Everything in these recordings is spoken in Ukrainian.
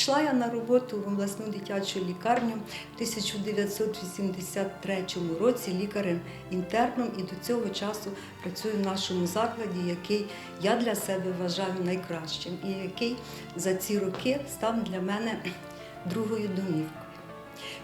Пішла я на роботу в обласну дитячу лікарню в 1983 році лікарем-інтерном і до цього часу працюю в нашому закладі, який я для себе вважаю найкращим і який за ці роки став для мене другою домівкою.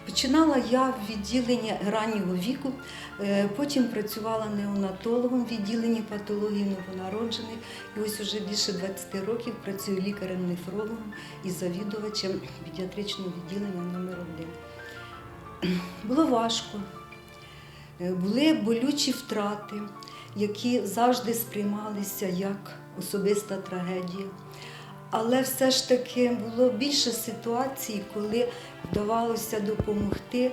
Починала я в відділенні раннього віку, е, потім працювала неонатологом в відділенні патології новонароджених. І ось уже більше 20 років працюю лікарем-нефрологом і завідувачем педіатричного відділення номер 1 Було важко, Е, були болючі втрати, які завжди сприймалися як особиста трагедія. Але все ж таки було більше ситуацій, коли вдавалося допомогти,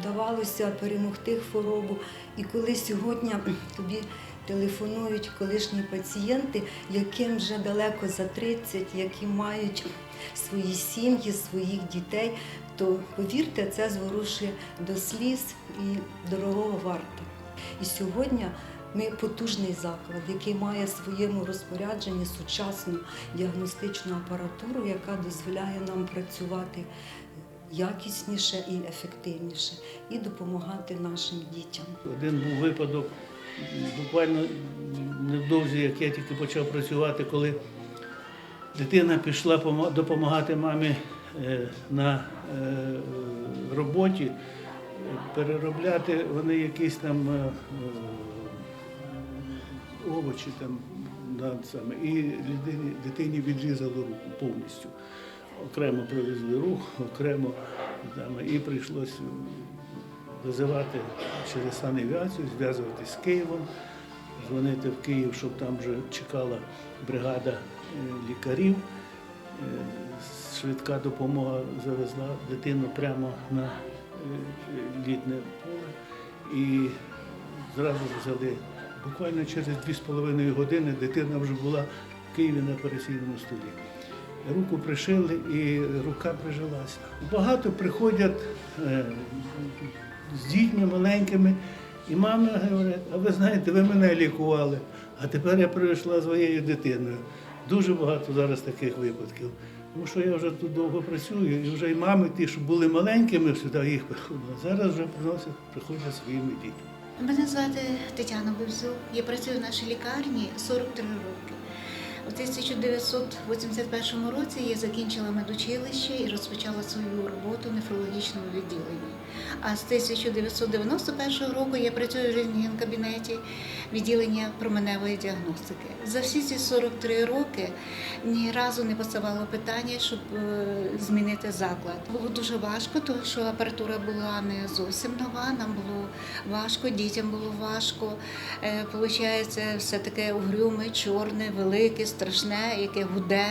вдавалося перемогти хворобу. І коли сьогодні тобі телефонують колишні пацієнти, яким вже далеко за 30, які мають свої сім'ї, своїх дітей, то повірте, це зворушує до сліз і дорогого варте. І сьогодні ми потужний заклад, який має в своєму розпорядженні сучасну діагностичну апаратуру, яка дозволяє нам працювати якісніше і ефективніше, і допомагати нашим дітям. Один був випадок, буквально невдовзі, як я тільки почав працювати, коли дитина пішла допомагати мамі е, на е, роботі, е, переробляти вони якісь там овочі там, да, саме, і людині, дитині відрізали руку повністю. Окремо привезли рух, окремо там, і прийшлося визивати через санавіацію, зв'язуватися з Києвом, дзвонити в Київ, щоб там вже чекала бригада е, лікарів. Е, Швидка допомога завезла дитину прямо на е, літне поле і зразу взяли. Буквально через 2,5 години дитина вже була в Києві на операційному столі. Руку пришили і рука прижилася. Багато приходять е, з дітьми маленькими, і мами говорять, а ви знаєте, ви мене лікували, а тепер я прийшла своєю дитиною. Дуже багато зараз таких випадків. Тому що я вже тут довго працюю, і вже й мами, ті, що були маленькими, сюди їх приходили. Зараз вже приносять, приходять своїми дітьми. Мене звати Тетяна Бевзюк. Я працюю в нашій лікарні 43 роки. У 1981 році я закінчила медучилище і розпочала свою роботу в нефрологічному відділенні. А з 1991 року я працюю в рентген-кабінеті відділення променевої діагностики. За всі ці 43 роки ні разу не поставало питання, щоб е, змінити заклад. Було дуже важко, тому що апаратура була не зовсім нова. Нам було важко, дітям було важко. Е, Получається, все таке угрюме, чорне, велике, страшне, яке гуде.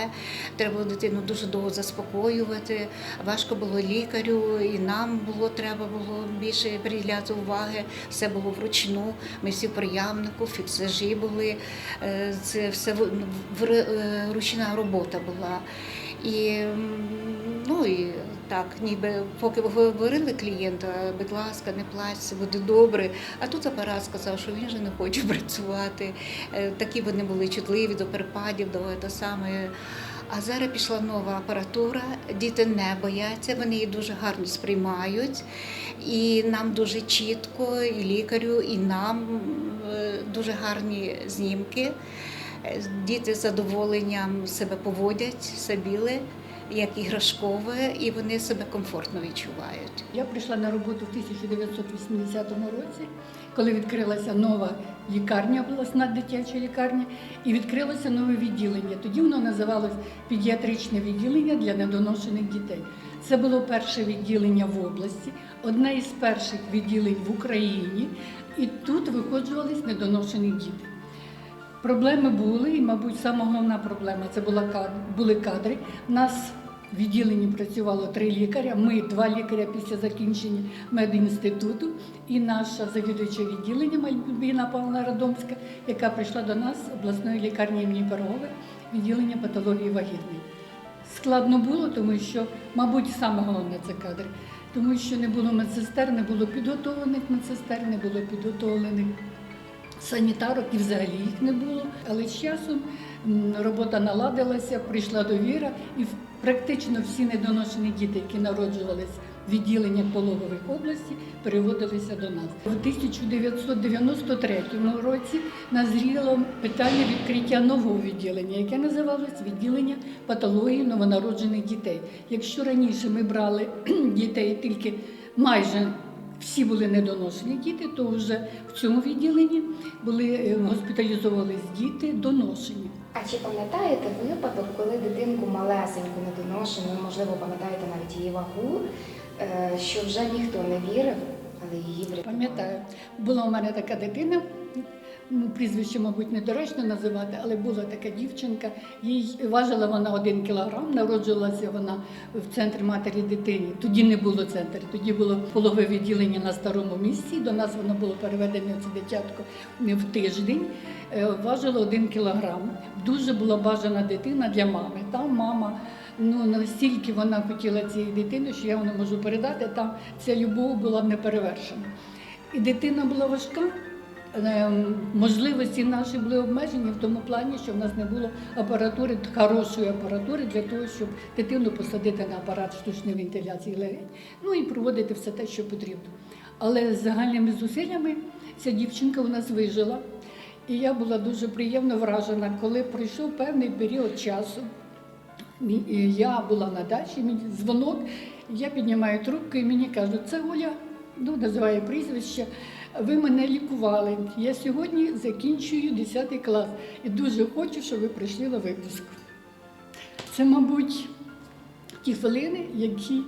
Треба було дитину дуже довго заспокоювати. Важко було лікарю, і нам було треба було більше приділяти уваги. Все було вручну. Ми всі в приямнику, фіксажі були. Е, Це все в- е, ручна робота була. І ну і так, ніби поки говорили клієнту, будь ласка, не плач, буде добре. А тут апарат сказав, що він же не хоче працювати. Е, Такі вони були чутливі до перепадів, до того саме. А зараз пішла нова апаратура, діти не бояться, вони її дуже гарно сприймають. І нам дуже чітко, і лікарю, і нам е, дуже гарні знімки. Діти з задоволенням себе поводять, сабіли, як іграшкове, і вони себе комфортно відчувають. Я прийшла на роботу в 1980 році, коли відкрилася нова лікарня, обласна дитяча лікарня, і відкрилося нове відділення. Тоді воно називалось педіатричне відділення для недоношених дітей. Це було перше відділення в області, одне із перших відділень в Україні, і тут виходжувались недоношені діти. Проблеми були, і, мабуть, сама головна проблема це була були кадри. У нас в відділенні працювало три лікаря. Ми два лікаря після закінчення медінституту, і наша завідуюча відділення Мальбіна Павловна Радомська, яка прийшла до нас обласної лікарні імені Пирогови, відділення патології вагітної. Складно було, тому що, мабуть, саме головне це кадри, тому що не було медсестер, не було підготовлених медсестер, не було підготовлених санітарок і взагалі їх не було. Але з часом робота наладилася, прийшла довіра, і практично всі недоношені діти, які народжувалися в відділеннях пологових області, переводилися до нас. У 1993 році назріло питання відкриття нового відділення, яке називалось відділення патології новонароджених дітей. Якщо раніше ми брали дітей тільки майже всі були недоношені діти, то вже в цьому відділенні були е, госпіталізовувались діти доношені. А чи пам'ятаєте випадок, коли дитинку малесеньку недоношену, можливо, пам'ятаєте навіть її вагу, е, що вже ніхто не вірив, але її врятували? Пам'ятаю, була у мене така дитина. Прізвище, мабуть, недоречно називати, але була така дівчинка. Їй важила вона один кілограм, народжувалася вона в центрі матері дитині. Тоді не було центру, тоді було полове відділення на старому місці. До нас воно було переведено це дитятко в тиждень. Е, Важила один кілограм. Дуже була бажана дитина для мами. Там мама ну настільки вона хотіла цієї дитини, що я вам можу передати. Там ця любов була неперевершена. І дитина була важка. Ем, Можливості наші були обмежені в тому плані, що в нас не було апаратури, хорошої апаратури для того, щоб дитину посадити на апарат штучної вентиляції легень, ну і проводити все те, що потрібно. Але з загальними зусиллями ця дівчинка у нас вижила. І я була дуже приємно вражена, коли пройшов певний період часу. Я була на дачі, мені дзвонок, я піднімаю трубку і мені кажуть, це Оля, ну називає прізвище. Ви мене лікували. Я сьогодні закінчую 10 клас і дуже хочу, щоб ви прийшли на випуск. Це, мабуть, ті хвилини, які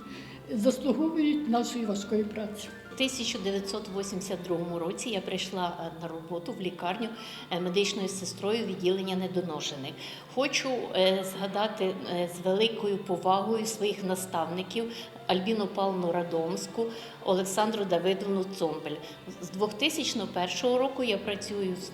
заслуговують нашої важкої праці. У 1982 році я прийшла е, на роботу в лікарню е, медичною сестрою відділення недоношених. Хочу е, згадати з великою повагою своїх наставників Альбіну Павловну Радомську, Олександру Давидовну Цомбель. З 2001 року я працюю з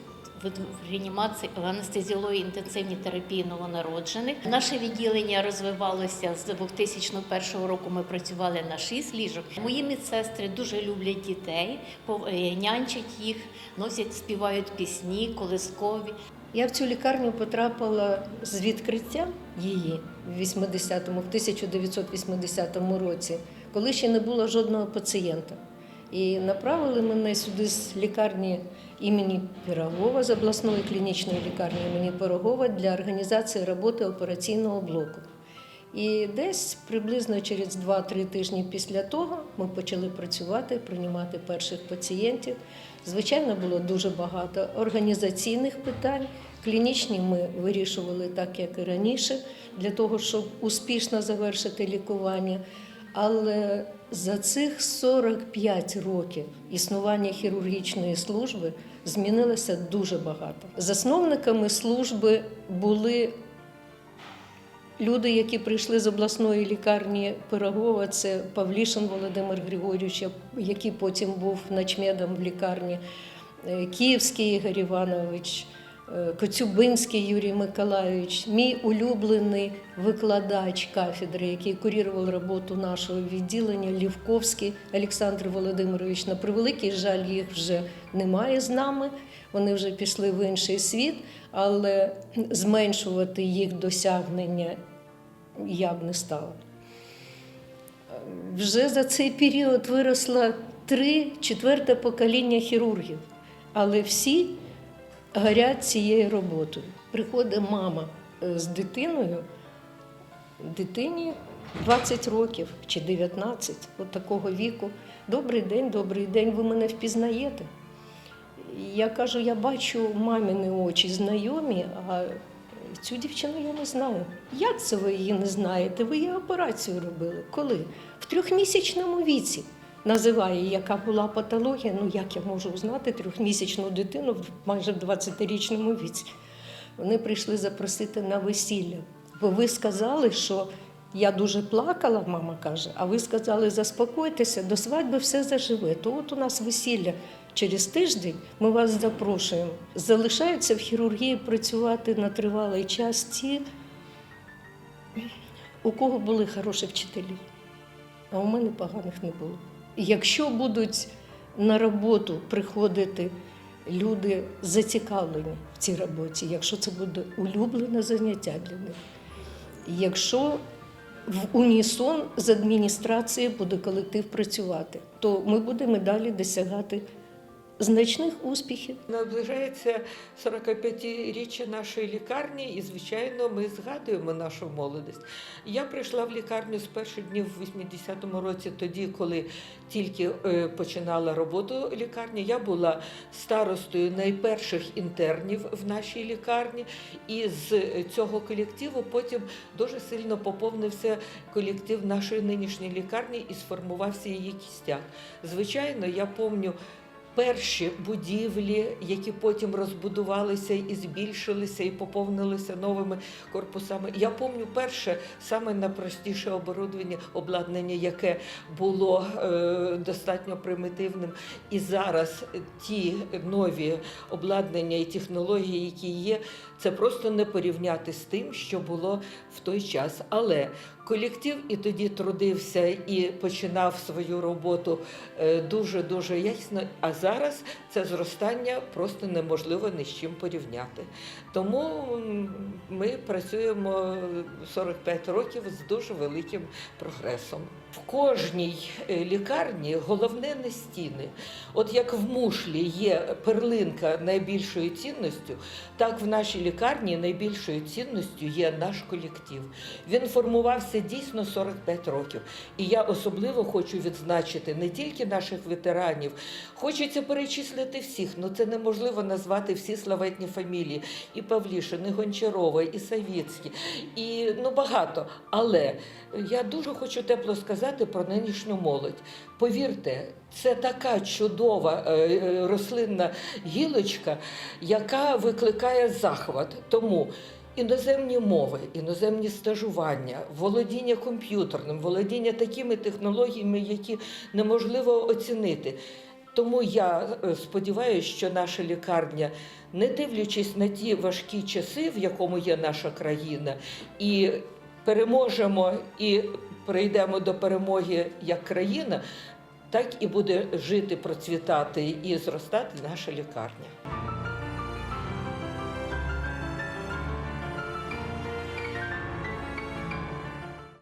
в реанімації в анестезіології інтенсивній терапії новонароджених. Наше відділення розвивалося з 2001 року. Ми працювали на 6 ліжок. Мої медсестри дуже люблять дітей, е, нянчать їх, носять, співають пісні, колискові. Я в цю лікарню потрапила з відкриття її в 80-му, в 1980 році, коли ще не було жодного пацієнта. І направили мене сюди з лікарні імені Пірогова, з обласної клінічної лікарні імені Пирогова для організації роботи операційного блоку. І десь приблизно через 2-3 тижні після того ми почали працювати, приймати перших пацієнтів. Звичайно, було дуже багато організаційних питань. Клінічні ми вирішували так, як і раніше, для того, щоб успішно завершити лікування. Але за цих 45 років існування хірургічної служби змінилося дуже багато. Засновниками служби були Люди, які прийшли з обласної лікарні Пирогова, це Павлішин Володимир Григорійович, який потім був начмедом в лікарні, е, Київський Ігор Іванович, Коцюбинський Юрій Миколайович, мій улюблений викладач кафедри, який курував роботу нашого відділення, Лівковський Олександр Володимирович. На превеликий жаль, їх вже немає з нами. Вони вже пішли в інший світ, але зменшувати їх досягнення я б не стала. Вже за цей період виросло три четверте покоління хірургів, але всі горять цією роботою. Приходить мама е, з дитиною, дитині 20 років чи 19, от такого віку. Добрий день, добрий день, ви мене впізнаєте. Я кажу, я бачу маміни очі знайомі, а цю дівчину я не знаю. Як це ви її не знаєте? Ви її операцію робили. Коли? В трьохмісячному віці називає, яка була патологія. Ну як я можу узнати трьохмісячну дитину в майже 20-річному віці? Вони прийшли запросити на весілля. Бо ви сказали, що я дуже плакала, мама каже, а ви сказали, заспокойтеся, до свадьби все заживе. То от у нас весілля через тиждень, ми вас запрошуємо. Залишаються в хірургії працювати на тривалий час ті, у кого були хороші вчителі, а у мене поганих не було. Якщо будуть на роботу приходити люди зацікавлені в цій роботі, якщо це буде улюблене заняття для них. Якщо в унісон з адміністрацією буде колектив працювати, то ми будемо далі досягати значних успіхів. Наближається 45-річчя нашої лікарні, і, звичайно, ми згадуємо нашу молодість. Я прийшла в лікарню з перших днів в 80-му році, тоді, коли тільки е, починала роботу лікарня. Я була старостою найперших інтернів в нашій лікарні, і з цього колективу потім дуже сильно поповнився колектив нашої нинішньої лікарні і сформувався її кістяк. Звичайно, я пам'ятаю перші будівлі, які потім розбудувалися і збільшилися, і поповнилися новими корпусами. Я пам'ятаю перше, саме найпростіше оборудовання, обладнання, яке було е, достатньо примітивним. І зараз ті нові обладнання і технології, які є, це просто не порівняти з тим, що було в той час. Але колектив і тоді трудився і починав свою роботу дуже дуже ясно. А зараз це зростання просто неможливо ні з чим порівняти. Тому ми працюємо 45 років з дуже великим прогресом. В кожній е, лікарні головне не стіни. От як в мушлі є перлинка найбільшою цінністю, так в нашій лікарні найбільшою цінністю є наш колектив. Він формувався дійсно 45 років. І я особливо хочу відзначити не тільки наших ветеранів, хочеться перечислити всіх. Ну це неможливо назвати всі славетні фамілії. І Павлішин, і Гончарова, і Савіцькі, і ну багато. Але я дуже хочу тепло сказати про нинішню молодь. Повірте, це така чудова е, е, рослинна гілочка, яка викликає захват. Тому іноземні мови, іноземні стажування, володіння комп'ютерним, володіння такими технологіями, які неможливо оцінити. Тому я е, сподіваюся, що наша лікарня, не дивлячись на ті важкі часи, в якому є наша країна, і переможемо і прийдемо до перемоги як країна, так і буде жити, процвітати і зростати наша лікарня.